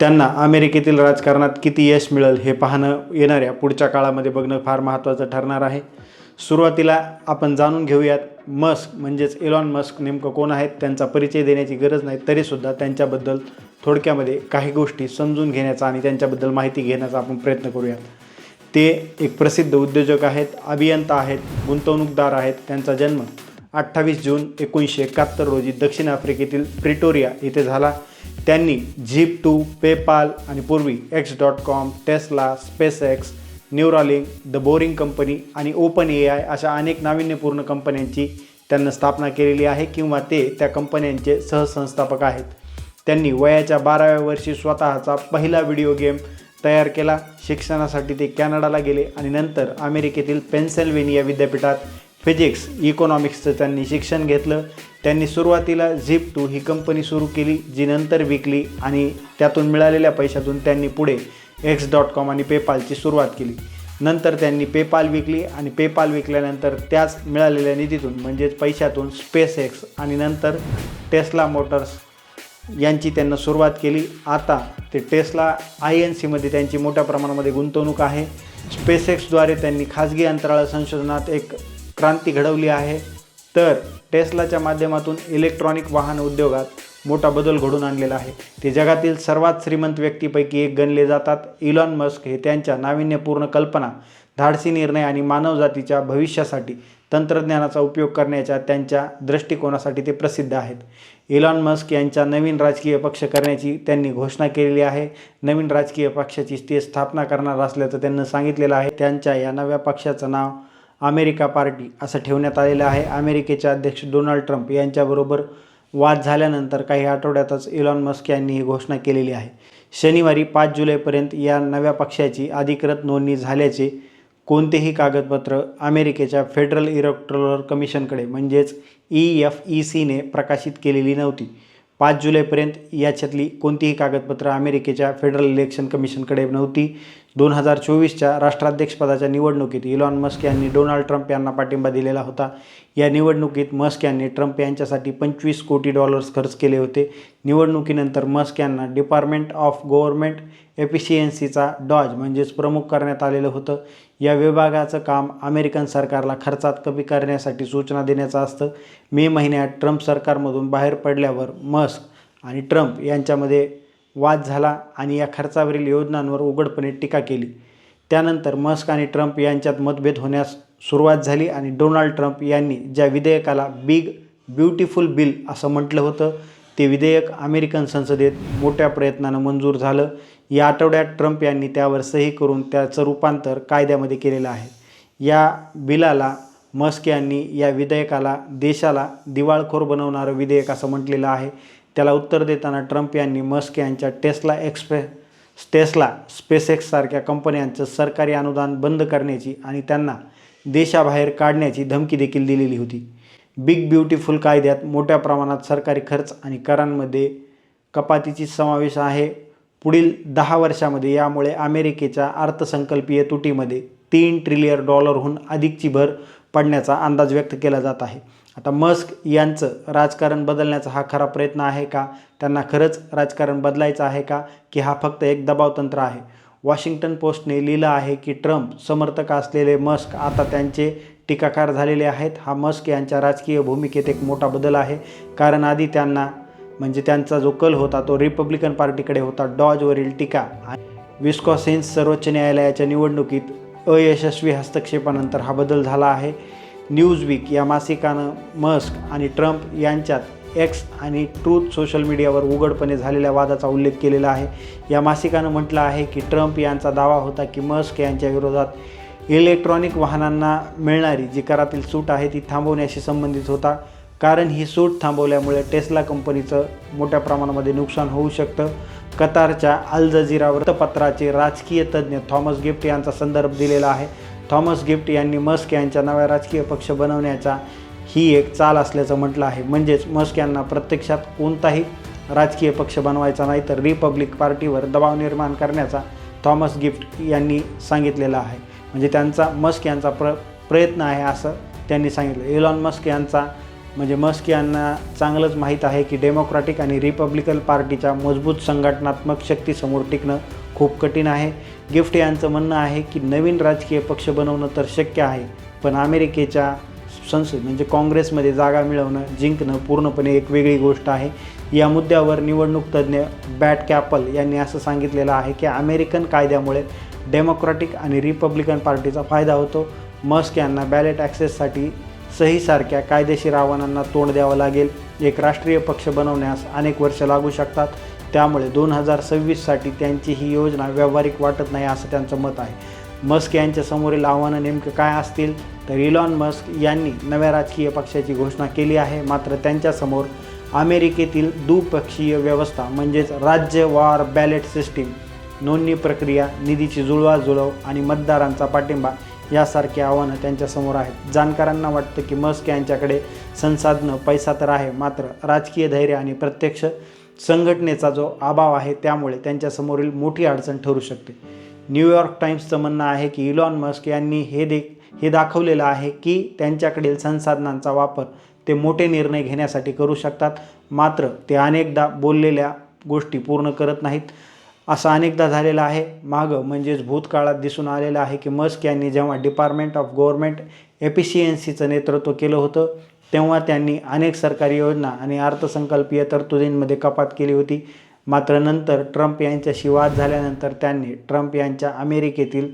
त्यांना अमेरिकेतील राजकारणात किती यश मिळेल हे पाहणं येणाऱ्या पुढच्या काळामध्ये बघणं फार महत्त्वाचं ठरणार आहे. सुरुवातीला आपण जाणून घेऊयात मस्क म्हणजेच एलॉन मस्क नेमकं कोण आहेत त्यांचा परिचय देण्याची गरज नाही तरीसुद्धा त्यांच्याबद्दल थोडक्यामध्ये काही गोष्टी समजून घेण्याचा आणि त्यांच्याबद्दल माहिती घेण्याचा आपण प्रयत्न करूयात. ते एक प्रसिद्ध उद्योजक आहेत अभियंता आहेत गुंतवणूकदार आहेत त्यांचा जन्म अठ्ठावीस जून एकोणीसशे एकाहत्तर रोजी दक्षिण आफ्रिकेतील प्रिटोरिया येथे झाला. त्यांनी झिप टू पेपाल आणि पूर्वी X dot com Tesla SpaceX Neuralink the Boring Company आणि ओपन ए आय अशा अनेक नाविन्यपूर्ण कंपन्यांची त्यांना स्थापना केलेली आहे किंवा ते त्या कंपन्यांचे सहसंस्थापक आहेत. त्यांनी वयाच्या बाराव्या वर्षी स्वतःचा पहिला व्हिडिओ गेम तयार केला. शिक्षणासाठी ते कॅनडाला गेले आणि नंतर अमेरिकेतील पेन्सिल्वेनिया विद्यापीठात फिजिक्स इकॉनॉमिक्सचं त्यांनी शिक्षण घेतलं. त्यांनी सुरुवातीला झिप टू ही कंपनी सुरू केली जी नंतर विकली आणि त्यातून मिळालेल्या पैशातून त्यांनी पुढे एक्स डॉट कॉम आणि पेपालची सुरुवात केली. नंतर त्यांनी पेपाल विकली आणि पेपाल विकल्यानंतर त्याच मिळालेल्या निधीतून म्हणजेच पैशातून स्पेस एक्स आणि नंतर टेस्ला मोटर्स यांची त्यांना सुरुवात केली. आता ते टेस्ला आय एन सीमध्ये त्यांची मोठ्या प्रमाणामध्ये गुंतवणूक आहे. स्पेसएक्सद्वारे त्यांनी खाजगी अंतराळ संशोधनात एक क्रांती घडवली आहे. तर टेस्लाच्या माध्यमातून इलेक्ट्रॉनिक वाहन उद्योगात मोठा बदल घडून आणलेला आहे. ते जगातील सर्वात श्रीमंत व्यक्तीपैकी एक गणले जातात. इलॉन मस्क हे त्यांच्या नाविन्यपूर्ण कल्पना धाडसी निर्णय आणि मानवजातीच्या भविष्यासाठी तंत्रज्ञानाचा उपयोग करण्याच्या त्यांच्या दृष्टिकोनासाठी ते प्रसिद्ध आहेत. इलॉन मस्क यांच्या नवीन राजकीय पक्ष करण्याची त्यांनी घोषणा केलेली आहे. नवीन राजकीय पक्षाची ते स्थापना करणार असल्याचं त्यांनी सांगितलेलं आहे. त्यांच्या या नव्या पक्षाचं नाव अमेरिका पार्टी असं ठेवण्यात आलेलं आहे. अमेरिकेचे अध्यक्ष डोनाल्ड ट्रम्प यांच्याबरोबर वाद झाल्यानंतर काही आठवड्यातच इलॉन मस्क यांनी ही घोषणा केलेली आहे. शनिवारी पाच जुलैपर्यंत या नव्या पक्षाची अधिकृत नोंदणी झाल्याचे कोणतेही कागदपत्र अमेरिकेच्या फेडरल इलेक्ट्रोलर कमिशनकडे म्हणजेच ई एफ ई सीने प्रकाशित केलेली नव्हती. पाच जुलैपर्यंत याच्यातली कोणतीही कागदपत्रं अमेरिकेच्या फेडरल इलेक्शन कमिशनकडे नव्हती. दोन हजार चोवीसच्या राष्ट्राध्यक्षपदाच्या निवडणुकीत इलॉन मस्क यांनी डोनाल्ड ट्रम्प यांना पाठिंबा दिलेला होता. या निवडणुकीत मस्क यांनी ट्रम्प यांच्यासाठी पंचवीस कोटी डॉलर्स खर्च केले होते. निवडणुकीनंतर मस्क यांना डिपार्टमेंट ऑफ गव्हर्नमेंट एफिशियन्सीचा डॉज म्हणजेच प्रमुख करण्यात आलेलं होतं. या विभागाचं काम अमेरिकन सरकारला खर्चात कमी करण्यासाठी सूचना देण्याचं असतं. मे महिन्यात ट्रम्प सरकारमधून बाहेर पडल्यावर मस्क आणि ट्रम्प यांच्यामध्ये वाद झाला आणि या खर्चावरील योजनांवर उघडपणे टीका केली. त्यानंतर मस्क आणि ट्रम्प यांच्यात मतभेद होण्यास सुरुवात झाली आणि डोनाल्ड ट्रम्प यांनी ज्या विधेयकाला बिग ब्युटिफुल बिल असं म्हटलं होतं ते विधेयक अमेरिकन संसदेत मोठ्या प्रयत्नानं मंजूर झालं. या आठवड्यात ट्रम्प यांनी त्यावर सही करून त्याचं रूपांतर कायद्यामध्ये केलेलं आहे. या बिलाला मस्क यांनी या विधेयकाला देशाला दिवाळखोर बनवणारं विधेयक असं म्हटलेलं आहे. त्याला उत्तर देताना ट्रम्प यांनी मस्क यांच्या टेस्ला एक्सप्रेस टेस्ला स्पेसएक्ससारख्या कंपन्यांचं सरकारी अनुदान बंद करण्याची आणि त्यांना देशाबाहेर काढण्याची धमकी देखील दिलेली होती. बिग ब्युटिफुल कायद्यात मोठ्या प्रमाणात सरकारी खर्च आणि करांमध्ये कपातीची समावेश आहे. पुढील दहा वर्षामध्ये यामुळे अमेरिकेच्या अर्थसंकल्पीय तुटीमध्ये तीन ट्रिलियन डॉलरहून अधिकची भर पडण्याचा अंदाज व्यक्त केला जात आहे. आता मस्क यांचं राजकारण बदलण्याचा हा खरा प्रयत्न आहे का? त्यांना खरंच राजकारण बदलायचं आहे का? की हा फक्त एक दबावतंत्र आहे? वॉशिंग्टन पोस्टने लिहिलं आहे की ट्रम्प समर्थक असलेले मस्क आता त्यांचे टीकाकार झालेले आहेत. हा मस्क यांच्या राजकीय भूमिकेत एक मोठा बदल आहे. कारण आधी त्यांना म्हणजे त्यांचा जो कल होता तो रिपब्लिकन पार्टीकडे होता. डॉजवरील टीका. विस्कॉसेन्स सर्वोच्च न्यायालयाच्या निवडणुकीत अयशस्वी हस्तक्षेपानंतर हा बदल झाला आहे. न्यूजवीक या मासिकानं मस्क आणि ट्रम्प यांच्यात एक्स आणि ट्रूथ सोशल मीडियावर उघडपणे झालेल्या वादाचा उल्लेख केलेला आहे. या मासिकानं म्हटलं आहे की ट्रम्प यांचा दावा होता की मस्क यांच्या विरोधात इलेक्ट्रॉनिक वाहनांना मिळणारी जी करातील सूट आहे ती थांबवण्याशी संबंधित होता. कारण ही सूट थांबवल्यामुळे टेस्ला कंपनीचं मोठ्या प्रमाणामध्ये नुकसान होऊ शकतं. कतारच्या अल जझीरा वृत्तपत्राचे राजकीय तज्ज्ञ थॉमस गिफ्ट यांचा संदर्भ दिलेला आहे. थॉमस गिफ्ट यांनी मस्क यांच्या नव्या राजकीय पक्ष बनवण्याचा ही एक चाल असल्याचं म्हटलं आहे. म्हणजेच मस्क यांना प्रत्यक्षात कोणताही राजकीय पक्ष बनवायचा नाही तर रिपब्लिक पार्टीवर दबाव निर्माण करण्याचा थॉमस गिफ्ट यांनी सांगितलेला आहे. म्हणजे त्यांचा मस्क यांचा प्र प्रयत्न आहे असं त्यांनी सांगितलं. एलॉन मस्क यांचा म्हणजे मस्क यांना चांगलंच माहीत आहे की डेमोक्रॅटिक आणि रिपब्लिकन पार्टीच्या मजबूत संघटनात्मक शक्तीसमोर टिकणं खूप कठीण आहे. गिफ्ट यांचं म्हणणं आहे की नवीन राजकीय पक्ष बनवणं तर शक्य आहे पण अमेरिकेच्या संसद म्हणजे काँग्रेसमध्ये जागा मिळवणं जिंकणं पूर्णपणे एक वेगळी गोष्ट आहे. या मुद्द्यावर निवडणूक तज्ज्ञ बॅट कॅपल यांनी असं सांगितलेलं आहे की अमेरिकन कायद्यामुळे डेमोक्रॅटिक आणि रिपब्लिकन पार्टीचा फायदा होतो. मस्क यांना बॅलेट ॲक्सेससाठी सहीसारख्या कायदेशीर आव्हानांना तोंड द्यावं लागेल. एक राष्ट्रीय पक्ष बनवण्यास अनेक वर्ष लागू शकतात. त्यामुळे दोन हजार सव्वीससाठी त्यांची ही योजना व्यावहारिक वाटत नाही असं त्यांचं मत आहे. मस्क यांच्या समोरील आव्हानं नेमकं काय असतील? तर इलॉन मस्क यांनी नव्या राजकीय पक्षाची घोषणा केली आहे. मात्र त्यांच्यासमोर अमेरिकेतील दुपक्षीय व्यवस्था म्हणजेच राज्य वार बॅलेट सिस्टीम नोंदणी प्रक्रिया निधीची जुळवाजुळव आणि मतदारांचा पाठिंबा यासारखी आव्हानं त्यांच्यासमोर आहेत. जाणकारांना वाटतं की मस्क यांच्याकडे संसाधनं पैसा तर आहे मात्र राजकीय धैर्य आणि प्रत्यक्ष संघटनेचा जो अभाव आहे त्यामुळे त्यांच्यासमोरील मोठी अडचण ठरू शकते. न्यूयॉर्क टाईम्सचं म्हणणं आहे की इलॉन मस्क यांनी हे देख हे दाखवलेलं आहे की त्यांच्याकडील संसाधनांचा वापर ते मोठे निर्णय घेण्यासाठी करू शकतात. मात्र ते अनेकदा बोललेल्या गोष्टी पूर्ण करत नाहीत. असं अनेकदा झालेलं आहे. मागं म्हणजेच भूतकाळात दिसून आलेलं आहे की मस्क यांनी जेव्हा डिपार्टमेंट ऑफ गव्हर्नमेंट एफिशियन्सीचं नेतृत्व केलं होतं तेव्हा त्यांनी अनेक सरकारी योजना आणि अर्थसंकल्पीय तरतुदींमध्ये कपात केली होती. मात्र नंतर ट्रम्प यांच्याशी वाद झाल्यानंतर त्यांनी ट्रम्प यांच्या अमेरिकेतील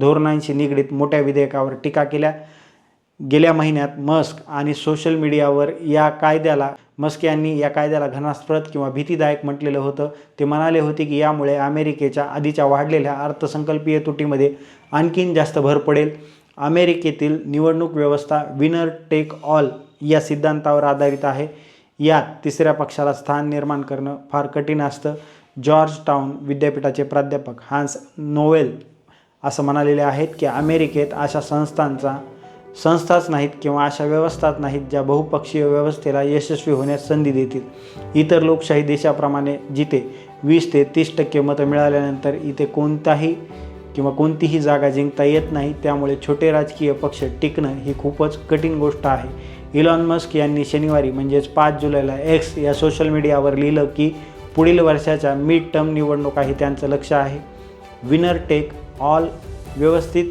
धोरणांशी निगडीत मोठ्या विधेयकावर टीका केल्या. गेल्या महिन्यात मस्क आणि सोशल मीडियावर या कायद्याला मस्क यांनी या कायद्याला घनास्प्रद किंवा भीतीदायक म्हटलेलं होतं. ते म्हणाले होते की यामुळे अमेरिकेच्या आधीच्या वाढलेल्या अर्थसंकल्पीय तुटीमध्ये आणखीन जास्त भर पडेल. अमेरिकेतील निवडणूक व्यवस्था विनर टेक ऑल या सिद्धांतावर आधारित आहे. यात तिसऱ्या पक्षाला स्थान निर्माण करणं फार कठीण असतं. जॉर्ज टाउन विद्यापीठाचे प्राध्यापक हान्स नोवेल असं म्हणालेले आहेत की अमेरिकेत अशा संस्थांचा संस्थाच नाहीत किंवा अशा व्यवस्थाच नाहीत ज्या बहुपक्षीय व्यवस्थेला यशस्वी होण्यास संधी देतील. इतर लोकशाही देशाप्रमाणे जिथे वीस ते तीस टक्के मतं मिळाल्यानंतर इथे कोणताही किंवा कोणतीही जागा जिंकता येत नाही त्यामुळे छोटे राजकीय पक्ष टिकणं ही खूपच कठीण गोष्ट आहे. इलॉन मस्क यांनी शनिवारी म्हणजेच पाच जुलैला एक्स या सोशल मीडियावर लिहिलं की पुढील वर्षाच्या मिड टर्म निवडणुका ही त्यांचं लक्ष आहे. विनर टेक ऑल व्यवस्थित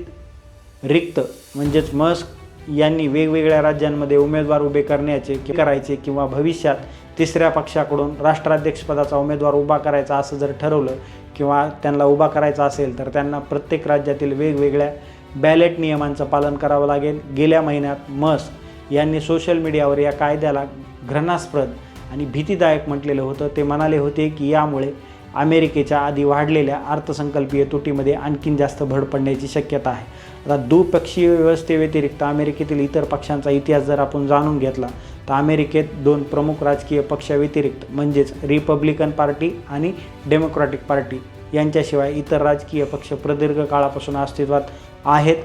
रिक्त म्हणजेच मस्क यांनी वेगवेगळ्या राज्यांमध्ये उमेदवार उभे करण्याचे कि- करायचे किंवा भविष्यात तिसऱ्या पक्षाकडून राष्ट्राध्यक्षपदाचा उमेदवार उभा करायचा असं जर ठरवलं किंवा त्यांना उभा करायचा असेल तर त्यांना प्रत्येक राज्यातील वेगवेगळ्या बॅलेट नियमांचं पालन करावं लागेल. गेल्या महिन्यात मस्क यांनी सोशल मीडियावर या कायद्याला घृणास्पद आणि भीतीदायक म्हटलेलं होतं. ते म्हणाले होते की यामुळे अमेरिकेच्या आधी वाढलेल्या अर्थसंकल्पीय तुटीमध्ये आणखीन जास्त भर पडण्याची शक्यता आहे. आता दुपक्षीय व्यवस्थेव्यतिरिक्त अमेरिकेतील इतर पक्षांचा इतिहास जर आपण जाणून घेतला तर अमेरिकेत दोन प्रमुख राजकीय पक्षाव्यतिरिक्त म्हणजेच रिपब्लिकन पार्टी आणि डेमोक्रॅटिक पार्टी यांच्याशिवाय इतर राजकीय पक्ष प्रदीर्घ काळापासून अस्तित्वात आहेत.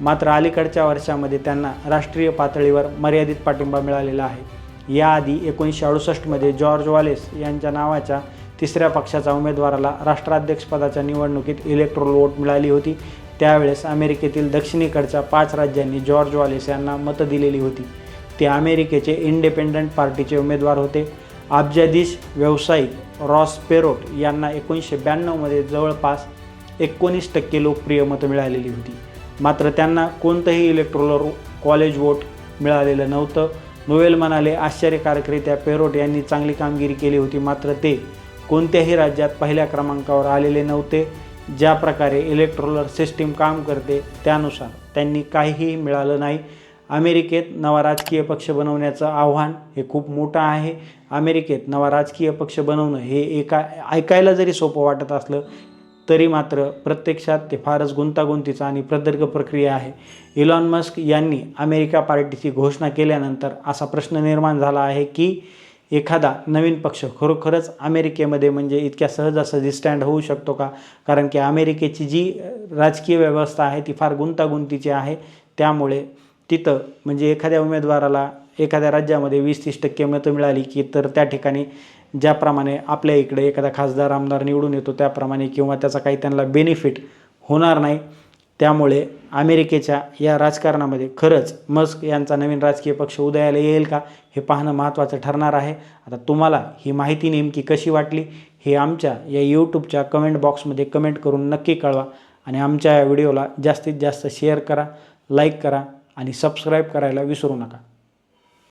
मात्र अलीकडच्या वर्षामध्ये त्यांना राष्ट्रीय पातळीवर मर्यादित पाठिंबा मिळालेला आहे. याआधी एकोणीसशे अडुसष्टमध्ये जॉर्ज वॉलेस यांच्या नावाच्या तिसऱ्या पक्षाच्या उमेदवाराला राष्ट्राध्यक्षपदाच्या निवडणुकीत इलेक्ट्रोल वोट मिळाली होती. त्यावेळेस अमेरिकेतील दक्षिणेकडच्या पाच राज्यांनी जॉर्ज वॉलेस यांना मतं दिलेली होती. ते अमेरिकेचे इंडिपेंडंट पार्टीचे उमेदवार होते. अब्जाधीश व्यावसायिक रॉस पेरोट यांना एकोणीसशे ब्याण्णवमध्ये जवळपास एकोणीस टक्के लोकप्रिय मतं मिळालेली होती. मात्र त्यांना कोणतंही इलेक्ट्रोलर कॉलेज वोट मिळालेलं नव्हतं. नोवेल म्हणाले आश्चर्यकारकरित्या पेरोट यांनी चांगली कामगिरी केली होती मात्र ते कोणत्याही राज्यात पहिल्या क्रमांकावर आलेले नव्हते. ज्या प्रकारे इलेक्ट्रोलर सिस्टीम काम करते त्यानुसार त्यांनी काहीही मिळालं नाही. अमेरिकेत नवा राजकीय पक्ष बनवण्याचं आव्हान हे खूप मोठं आहे. अमेरिकेत नवा राजकीय पक्ष बनवणं हे एका ऐकायला जरी सोपं वाटत असलं तरी मात्र प्रत्यक्षात ते फारच गुंतागुंतीचं आणि प्रदीर्घ प्रक्रिया आहे. इलॉन मस्क यांनी अमेरिका पार्टीची घोषणा केल्यानंतर असा प्रश्न निर्माण झाला आहे की एखादा नवीन पक्ष खरोखरच अमेरिकेमध्ये म्हणजे इतक्या सहजासहजी स्टँड होऊ शकतो का? कारण की अमेरिकेची जी राजकीय व्यवस्था आहे ती फार गुंतागुंतीची आहे. त्यामुळे तिथं म्हणजे एखाद्या उमेदवाराला एखाद्या राज्यामध्ये वीस तीस टक्के मतं मिळाली की तर त्या ठिकाणी ज्याप्रमाणे आपल्या इकडे एखादा खासदार आमदार निवडून येतो त्याप्रमाणे किंवा त्याचा काही त्यांना बेनिफिट होणार नाही. त्यामुळे अमेरिकेच्या या राजकारणामध्ये खरंच मस्क यांचा नवीन राजकीय पक्ष उदयाला येईल का हे पाहणं महत्त्वाचं ठरणार आहे. आता तुम्हाला ही माहिती नेमकी कशी वाटली हे आमच्या या यूट्यूबच्या कमेंट बॉक्समध्ये कमेंट करून नक्की कळवा आणि आमच्या या व्हिडिओला जास्तीत जास्त शेअर करा लाईक करा आणि सबस्क्राईब करायला विसरू नका.